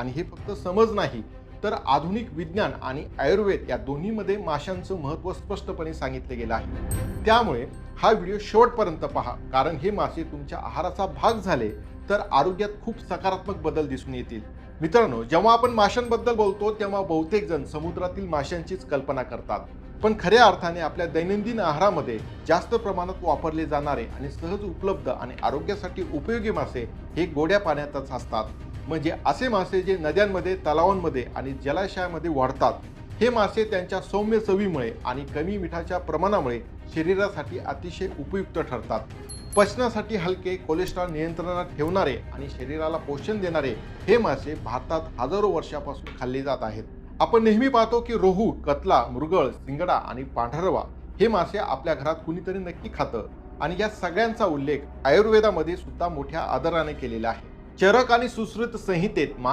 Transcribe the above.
आणि हे फक्त समज नाही तर आधुनिक विज्ञान आणि आयुर्वेद या दोन्हीमध्ये माशांचं महत्त्व स्पष्टपणे सांगितले गेलं आहे. त्यामुळे हा व्हिडिओ शेवटपर्यंत पहा कारण हे मासे तुमच्या आहाराचा भाग झाले तर आरोग्यात खूप सकारात्मक बदल दिसून येतील. मित्रांनो जेव्हा आपण माशांबद्दल बोलतो तेव्हा बहुतेक जण समुद्रातील माशांचीच कल्पना करतात. पण खऱ्या अर्थाने आपल्या दैनंदिन आहारामध्ये जास्त प्रमाणात वापरले जाणारे आणि सहज उपलब्ध आणि आरोग्यासाठी उपयोगी मासे हे गोड्या पाण्यातच असतात. म्हणजे असे मासे जे नद्यांमध्ये तलावांमध्ये आणि जलाशयामध्ये वाढतात हे मासे त्यांच्या सौम्य चवीमुळे आणि कमी मिठाच्या प्रमाणामुळे शरीरासाठी अतिशय उपयुक्त ठरतात. पचनासाठी हलके कोलेस्ट्रॉल नियंत्रणात ठेवणारे आणि शरीराला पोषण देणारे हे मासे भारतात हजारो वर्षापासून खाल्ले जात आहेत. आपण नेहमी पाहतो की रोहू कतला मृगळ सिंगडा आणि पांढरवा हे मासे आपल्या घरात कुणीतरी नक्की खातं. आणि या सगळ्यांचा उल्लेख आयुर्वेदामध्ये सुद्धा मोठ्या आदराने केलेला आहे. चरक आणि सुश्रुत संहितेत